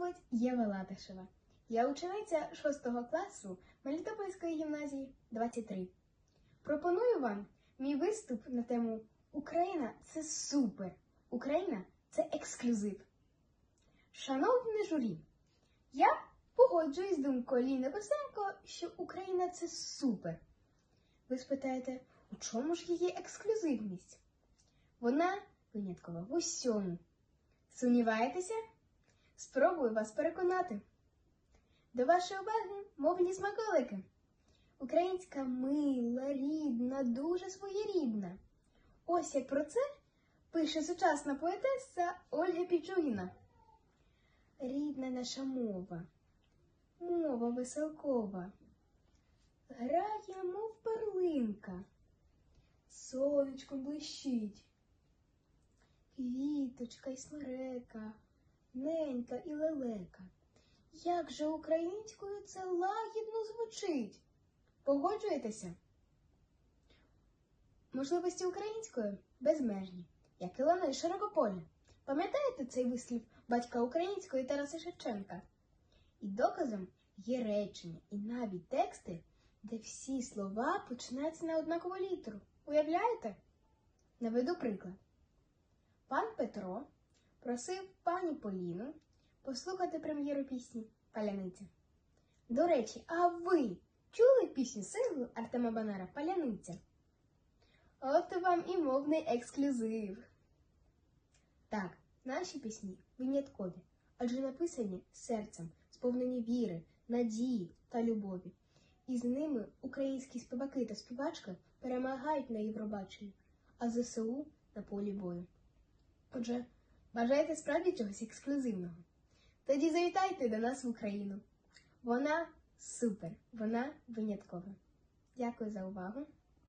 звуть Єва Латишева. Я учениця 6 класу Мелітопольської гімназії 23. Пропоную вам мій виступ на тему Україна це супер! Україна це ексклюзив. Шановне журі, я погоджуюсь з думкою Ліни Босенко, що Україна це супер. Ви спитаєте, у чому ж її ексклюзивність? Вона виняткова в усьому. Сумніваєтеся? Спробую вас переконати. До вашої уваги мовні смаколики. Українська мила, рідна, дуже своєрідна. Ось як про це пише сучасна поетеса Ольга Пічугіна. Рідна наша мова, мова веселкова, грає, мов перлинка, сонечко блищить, квіточка й смерека, ненька і лелека. Як же українською це лагідно звучить? Погоджуєтеся? Можливості української безмежні, як і лани широкополі. Пам'ятаєте цей вислів батька української Тараса Шевченка? І доказом є речення і навіть тексти, де всі слова починаються на однакову літеру. Уявляєте? Наведу приклад. Пан Петро просив пані Поліну послухати прем'єру пісні Паляниця. До речі, а ви чули пісню синглу Артема Банара Паляниця? От вам і мовний ексклюзив. Так, наші пісні виняткові, адже написані серцем, сповнені віри, надії та любові. І з ними українські співаки та співачки перемагають на Євробаченні, а ЗСУ на полі бою. Отже, бажаєте справді чогось ексклюзивного? Тоді завітайте до нас в Україну. Вона супер, вона виняткова. Дякую за увагу.